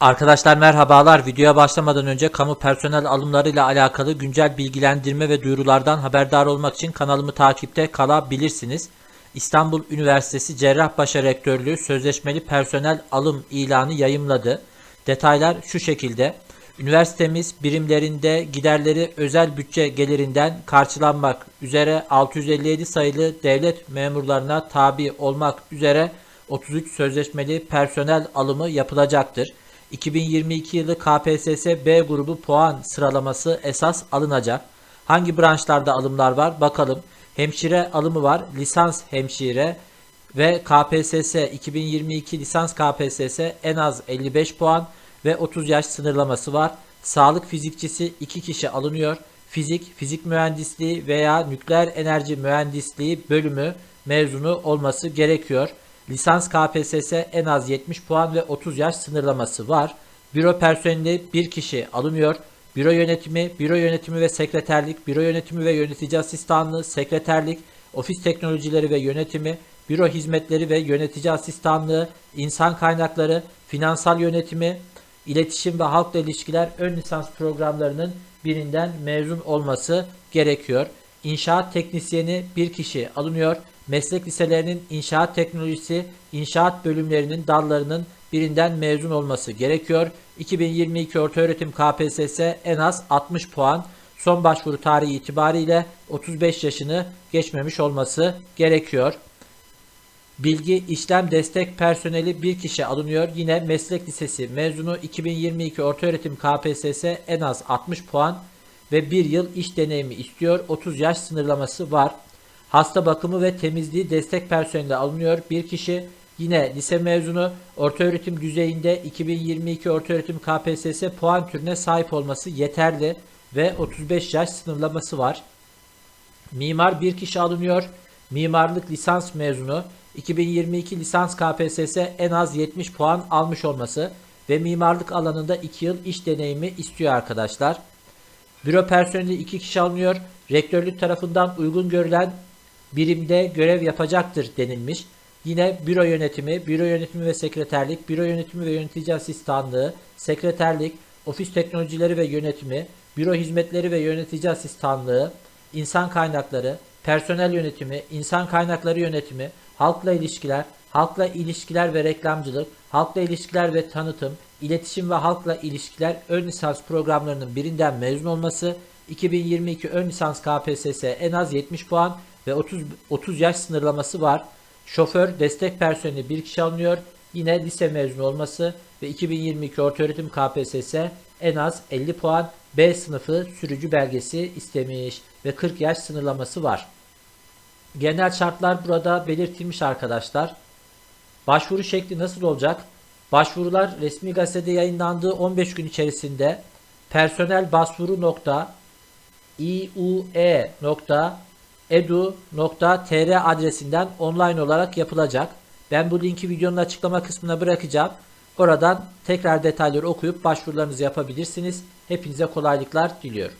Arkadaşlar merhabalar. Videoya başlamadan önce kamu personel alımlarıyla alakalı güncel bilgilendirme ve duyurulardan haberdar olmak için kanalımı takipte kalabilirsiniz. İstanbul Üniversitesi Cerrahpaşa Rektörlüğü sözleşmeli personel alım ilanı yayımladı. Detaylar şu şekilde. Üniversitemiz birimlerinde giderleri özel bütçe gelirinden karşılanmak üzere 657 sayılı devlet memurlarına tabi olmak üzere 33 sözleşmeli personel alımı yapılacaktır. 2022 yılı KPSS B grubu puan sıralaması esas alınacak. Hangi branşlarda alımlar var bakalım. Hemşire alımı var. Lisans hemşire ve KPSS 2022 lisans KPSS en az 55 puan ve 30 yaş sınırlaması var. Sağlık fizikçisi 2 kişi alınıyor. Fizik, fizik mühendisliği veya nükleer enerji mühendisliği bölümü mezunu olması gerekiyor. Lisans KPSS en az 70 puan ve 30 yaş sınırlaması var. Büro personeli bir kişi alınıyor. Büro yönetimi, büro yönetimi ve sekreterlik, büro yönetimi ve yönetici asistanlığı, sekreterlik, ofis teknolojileri ve yönetimi, büro hizmetleri ve yönetici asistanlığı, insan kaynakları, finansal yönetimi, iletişim ve halkla ilişkiler ön lisans programlarının birinden mezun olması gerekiyor. İnşaat teknisyeni bir kişi alınıyor. Meslek liselerinin inşaat teknolojisi, inşaat bölümlerinin dallarının birinden mezun olması gerekiyor. 2022 ortaöğretim KPSS en az 60 puan. Son başvuru tarihi itibariyle 35 yaşını geçmemiş olması gerekiyor. Bilgi işlem destek personeli bir kişi alınıyor. Yine meslek lisesi mezunu 2022 ortaöğretim KPSS en az 60 puan ve 1 yıl iş deneyimi istiyor. 30 yaş sınırlaması var. Hasta bakımı ve temizliği destek personeli alınıyor. Bir kişi yine lise mezunu ortaöğretim düzeyinde 2022 ortaöğretim KPSS puan türüne sahip olması yeterli ve 35 yaş sınırlaması var. Mimar bir kişi alınıyor. Mimarlık lisans mezunu 2022 lisans KPSS en az 70 puan almış olması ve mimarlık alanında 2 yıl iş deneyimi istiyor arkadaşlar. Büro personeli 2 kişi alınıyor. Rektörlük tarafından uygun görülen birimde görev yapacaktır denilmiş. Yine büro yönetimi, büro yönetimi ve sekreterlik, büro yönetimi ve yönetici asistanlığı, sekreterlik, ofis teknolojileri ve yönetimi, büro hizmetleri ve yönetici asistanlığı, insan kaynakları, personel yönetimi, insan kaynakları yönetimi, halkla ilişkiler, halkla ilişkiler ve reklamcılık, halkla ilişkiler ve tanıtım, iletişim ve halkla ilişkiler ön lisans programlarının birinden mezun olması, 2022 ön lisans KPSS en az 70 puan ve 30 30 yaş sınırlaması var. Şoför destek personeli bir kişi alınıyor. Yine lise mezunu olması ve 2022 ortaöğretim KPSS en az 50 puan B sınıfı sürücü belgesi istemiş ve 40 yaş sınırlaması var. Genel şartlar burada belirtilmiş arkadaşlar. Başvuru şekli nasıl olacak? Başvurular resmi gazetede yayınlandığı 15 gün içerisinde personel başvuru nokta iue.edu.tr adresinden online olarak yapılacak. Ben bu linki videonun açıklama kısmına bırakacağım. Oradan tekrar detayları okuyup başvurularınızı yapabilirsiniz. Hepinize kolaylıklar diliyorum.